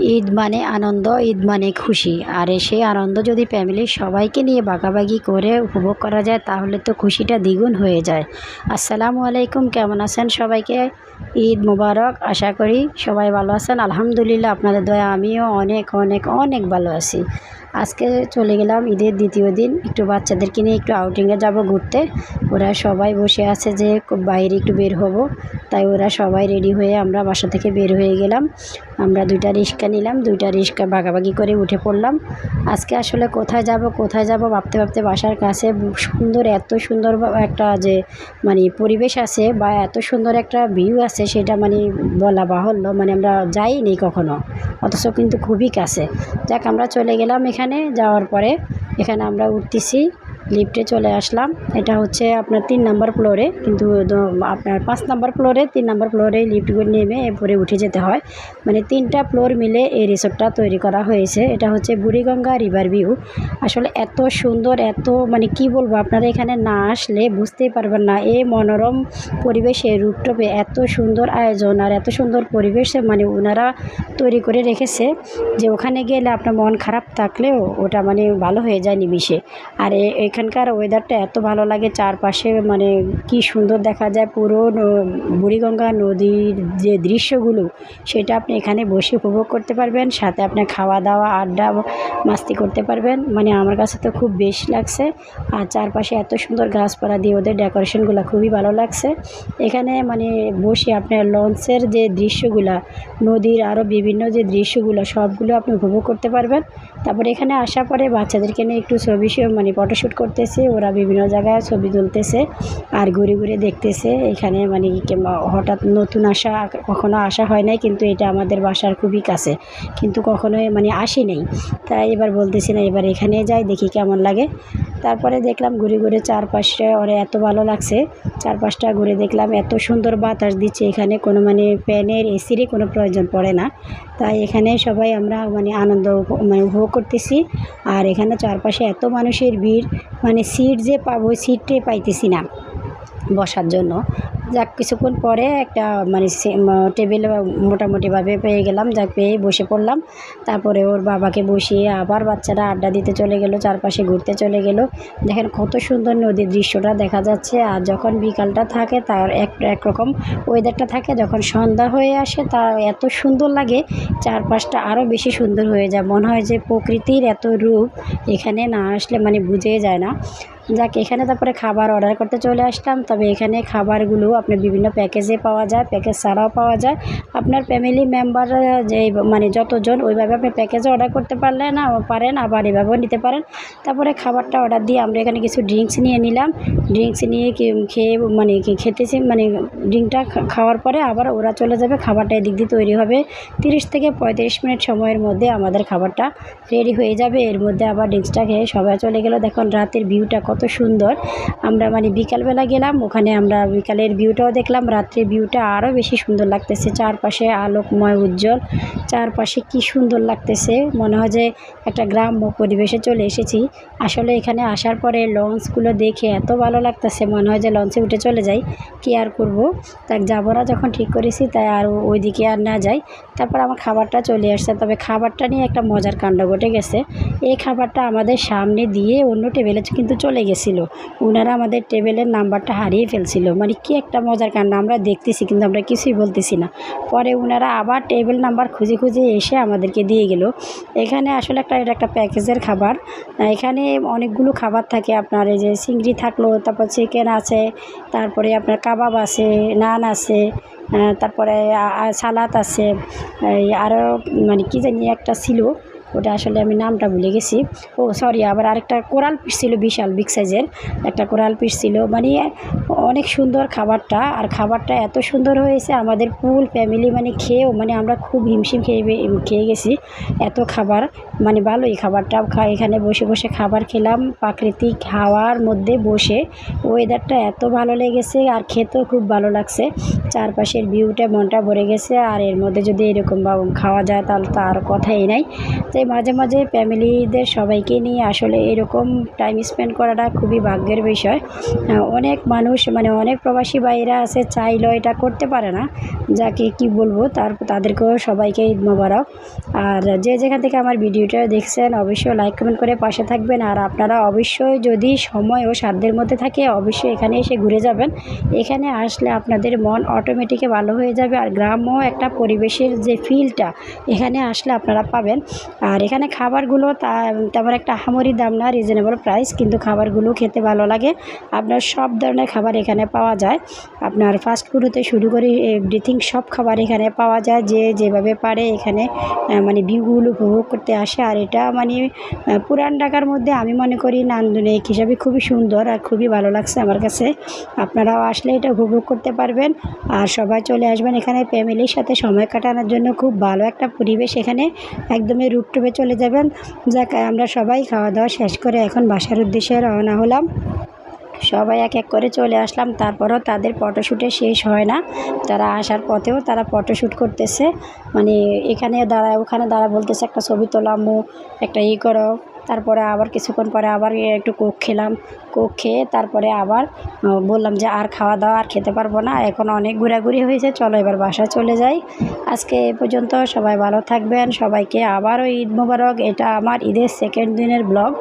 ঈদ মানে আনন্দ, ঈদ মানে খুশি। আর সেই আনন্দ যদি ফ্যামিলির সবাইকে নিয়ে বাঘাবাগি করে উপভোগ করা যায়, তাহলে তো খুশিটা দ্বিগুণ হয়ে যায়। আসসালামু আলাইকুম, কেমন আছেন সবাইকে? ঈদ মুবারক, আশা করি সবাই ভালো আছেন। আলহামদুলিল্লাহ, আপনাদের দয়া, আমিও অনেক অনেক অনেক ভালো আছি। আজকে চলে গেলাম ঈদের দ্বিতীয় দিন। একটু বাচ্চাদেরকে নিয়ে একটু আউটিংয়ে যাব ঘুরতে। ওরা সবাই বসে আছে যে বাইরে একটু বের হব। তাই ওরা সবাই রেডি হয়ে আমরা বাসা থেকে বের হয়ে গেলাম। আমরা দুইটা রিক্সা নিলাম, দুইটা রিক্সা ভাগাভাগি করে উঠে পড়লাম। আজকে আসলে কোথায় যাব কোথায় যাব ভাবতে ভাবতে বাসার কাছে সুন্দর, এত সুন্দর একটা যে মানে পরিবেশ আছে বা এত সুন্দর একটা ভিউ আছে সেটা মানে বলা বাহুল্য। মানে আমরা যাইনি কখনো, অথচ কিন্তু খুবই কাছে। যাক, আমরা চলে গেলাম এখানে যাওয়ার পরে এখানে আমরা উঠতেছি। লিফটে চলে আসলাম। এটা হচ্ছে আপনার তিন নাম্বার ফ্লোরে, কিন্তু আপনার পাঁচ নাম্বার ফ্লোরে, তিন নাম্বার ফ্লোরে লিফট নেমে এরপরে উঠে যেতে হয়। মানে তিনটা ফ্লোর মিলে এই রিসোর্টটা তৈরি করা হয়েছে। এটা হচ্ছে বুড়িগঙ্গা রিভার ভিউ। আসলে এত সুন্দর, এত মানে কি বলব, আপনারা এখানে না আসলে বুঝতেই পারবেন না এই মনোরম পরিবেশে রূপটপে এত সুন্দর আয়োজন আর এত সুন্দর পরিবেশে মানে ওনারা তৈরি করে রেখেছে যে ওখানে গেলে আপনার মন খারাপ থাকলেও ওটা মানে ভালো হয়ে যায় নিমিশে আর এখানকার ওয়েদারটা এত ভালো লাগে চারপাশে মানে কি সুন্দর দেখা যায়। পুরো বুড়িগঙ্গা নদীর যে দৃশ্যগুলো, সেটা আপনি এখানে বসে উপভোগ করতে পারবেন। সাথে আপনার খাওয়া দাওয়া, আড্ডা মাস্তি করতে পারবেন। মানে আমার কাছে তো খুব বেশ লাগছে। আর চারপাশে এত সুন্দর গাছপালা দিয়ে ওদের ডেকোরেশনগুলো খুবই ভালো লাগছে। এখানে মানে বসে আপনার লঞ্চের যে দৃশ্যগুলা, নদীর আরও বিভিন্ন যে দৃশ্যগুলো, সবগুলো আপনি উপভোগ করতে পারবেন। তারপরে এখানে আসার পরে বাচ্চাদেরকে নিয়ে একটু ছবি মানে ফটোশ্যুট করতেছে, ওরা বিভিন্ন জায়গায় ছবি তুলতেছে আর ঘুরে ঘুরে দেখতেছে। এখানে মানে হঠাৎ নতুন আসা কখনো আসা হয় নাই, কিন্তু এটা আমাদের বাসার খুবই কাছে। কিন্তু কখনোই মানে আসি নেই। তাই এবার বলতেছি না, এবার এখানে যাই, দেখি কেমন লাগে। তারপরে দেখলাম ঘুরে ঘুরে চারপাশটা ওরে এত ভালো লাগছে। চারপাশটা ঘুরে দেখলাম, এত সুন্দর বাতাস দিচ্ছে এখানে, কোনো মানে ফ্যানের এসিরই কোনো প্রয়োজন পড়ে না। তাই এখানে সবাই আমরা মানে আনন্দ মানে উপভোগ করতেছি। আর এখানে চারপাশে এত মানুষের ভিড় মানে সিট যে পাবো সিটটাই পাইতেছি না বসার জন্য। যাক, কিছুক্ষণ পরে একটা মানে টেবিল মোটামুটিভাবে পেয়ে গেলাম। যাক পেয়ে বসে পড়লাম। তারপরে ওর বাবাকে বসিয়ে আবার বাচ্চারা আড্ডা দিতে চলে গেলো, চারপাশে ঘুরতে চলে গেলো। দেখেন কত সুন্দর নদীর দৃশ্যটা দেখা যাচ্ছে। আর যখন বিকালটা থাকে, তার এক একরকম ওয়েদারটা থাকে। যখন সন্ধ্যা হয়ে আসে তা এত সুন্দর লাগে, চারপাশটা আরও বেশি সুন্দর হয়ে যায়। মনে হয় যে প্রকৃতির এত রূপ এখানে না আসলে মানে বুঝেই যায় না। যাক, এখানে তারপরে খাবার অর্ডার করতে চলে আসলাম। তবে এখানে খাবারগুলো আপনার বিভিন্ন প্যাকেজে পাওয়া যায় প্যাকেজ ছাড়াও পাওয়া যায়। আপনার ফ্যামিলি মেম্বার যে মানে যতজন ওইভাবে আপনি প্যাকেজে অর্ডার করতে পারলেন পারেন, আবার এভাবেও নিতে পারেন। তারপরে খাবারটা অর্ডার দিয়ে আমরা এখানে কিছু ড্রিঙ্কস নিয়ে নিলাম। ড্রিঙ্কস নিয়ে খেয়ে মানে খেতেছি মানে ড্রিঙ্কটা খাওয়ার পরে আবার ওরা চলে যাবে, খাবারটা এদিক দিয়ে তৈরি হবে। তিরিশ থেকে পঁয়ত্রিশ মিনিট সময়ের মধ্যে আমাদের খাবারটা রেডি হয়ে যাবে। এর মধ্যে আবার ড্রিঙ্কসটা খেয়ে সবাই চলে গেলো। দেখুন, রাতের ভিউটা সুন্দর। আমরা মানে বিকালবেলা গেলাম, ওখানে আমরা বিকালের ভিউটাও দেখলাম, রাত্রের ভিউটা আরও বেশি সুন্দর লাগতেছে। চারপাশে আলোকময়, উজ্জ্বল। চারপাশে কি সুন্দর লাগতেছে। মনে হয় যে একটা গ্রাম্য পরিবেশে চলে এসেছি। আসলে এখানে আসার পরে লঞ্চগুলো দেখে এত ভালো লাগতেছে, মনে হয় যে লঞ্চে উঠে চলে যাই। কি আর করব? তাই যাব না যখন ঠিক করেছি, তাই আর ওইদিকে আর না যাই। তারপর আমার খাবারটা চলে আসছে। তবে খাবারটা নিয়ে একটা মজার কাণ্ড ঘটে গেছে। এই খাবারটা আমাদের সামনে দিয়ে অন্য টেবিলে কিন্তু চলে গেছিল। ওনারা আমাদের টেবিলের নাম্বারটা হারিয়ে ফেলছিল। মানে কি একটা মজার কাণ্ড, আমরা দেখতেছি কিন্তু আমরা কিছুই বলতেছি না। পরে ওনারা আবার টেবিল নাম্বার খুঁজে খুঁজে এসে আমাদেরকে দিয়ে গেল। এখানে আসলে একটা, এটা একটা প্যাকেজের খাবার। এখানে অনেকগুলো খাবার থাকে আপনার, এই যে চিংড়ি থাকল, তারপর চিকেন আছে, তারপরে আপনার কাবাব আছে, নান আছে তারপরে সালাদ আছে। আরও মানে কি জানি একটা ছিল। ওটা আসলে আমি নামটা ভুলে গেছি। ও সরি আবার আরেকটা কোরাল পিস ছিল বিশাল বিগ সাইজের একটা কোরাল পিস ছিল মানে অনেক সুন্দর খাবারটা। আর খাবারটা এত সুন্দর হয়েছে, আমাদের ফুল ফ্যামিলি মানে খেয়েও মানে আমরা খুব হিমশিম খেয়ে খেয়ে গেছি। এত খাবার মানে ভালোই খাবারটা। এখানে বসে বসে খাবার খেলাম, প্রাকৃতিক হাওয়ার মধ্যে বসে। ওয়েদারটা এত ভালো লেগেছে, আর খেতেও খুব ভালো লাগছে। চারপাশের ভিউটা মনটা ভরে গেছে আর এর মধ্যে যদি এরকম বা খাওয়া যায় তাহলে তো আর কথাই নাই। তাই মাঝে মাঝে ফ্যামিলিদের সবাইকে নিয়ে আসলে এরকম টাইম স্পেন্ড করাটা খুবই ভাগ্যের বিষয়। অনেক মানুষ মানে অনেক প্রবাসী বাইরা আছে, চাইলেও এটা করতে পারে না। যাকে কি বলব, তার, তাদেরকেও সবাইকে ঈদ মোবারক। আর যে যেখান থেকে আমার ভিডিওটা দেখছেন, অবশ্যই লাইক কমেন্ট করে পাশে থাকবেন। আর আপনারা অবশ্যই যদি সময় ও সাধ্যের মধ্যে থাকে, অবশ্যই এখানে এসে ঘুরে যাবেন। এখানে আসলে আপনাদের মন অটোমেটিকে ভালো হয়ে যাবে আর গ্রাম্য একটা পরিবেশের যে ফিলটা এখানে আসলে আপনারা পাবেন। আর এখানে খাবারগুলো তা, তেমন একটা হামরি দাম না রিজনেবল প্রাইস কিন্তু খাবারগুলো খেতে ভালো লাগে। আপনার সব ধরনের খাবার এখানে পাওয়া যায়। আপনার ফাস্ট ফুড হতে শুরু করে এভরিথিং সব খাবার এখানে পাওয়া যায়, যে যেভাবে পারে এখানে মানে ভিউগুলো উপভোগ করতে আসে। আর এটা মানে পুরান ঢাকার মধ্যে আমি মনে করি নান্দনিক হিসাবে খুবই সুন্দর আর খুবই ভালো লাগছে আমার কাছে। আপনারাও আসলে এটা উপভোগ করতে পারবেন। আর সবাই চলে আসবেন এখানে ফ্যামিলির সাথে সময় কাটানোর জন্য। খুব ভালো একটা পরিবেশ এখানে। একদমই রুপটুপে চলে যাবেন। যাক, আমরা সবাই খাওয়া দাওয়া শেষ করে এখন বাসার উদ্দেশ্যে রওনা হলাম। সবাই এক এক করে চলে আসলাম। তারপরও তাদের ফটোশ্যুটে শেষ হয় না। তারা আসার পথেও তারা ফটোশ্যুট করতেছে। মানে এখানে দাঁড়ায়, ওখানে দাঁড়া বলতেছে, একটা ছবি তোলামু একটা ই করো। তারপরে আবার কিছুক্ষণ পরে আবার একটু কোক খেলাম। কোক খেয়ে তারপরে আবার বললাম যে আর খাওয়া দাওয়া আর খেতে পারব না, এখন অনেক ঘোরাঘুরি হয়েছে, চলো এবার বাসায় চলে যাই। আজকে এ পর্যন্ত সবাই ভালো থাকবেন, সবাইকে আবারও ঈদ মোবারক, এটা আমার ঈদের সেকেন্ড দিনের ব্লগ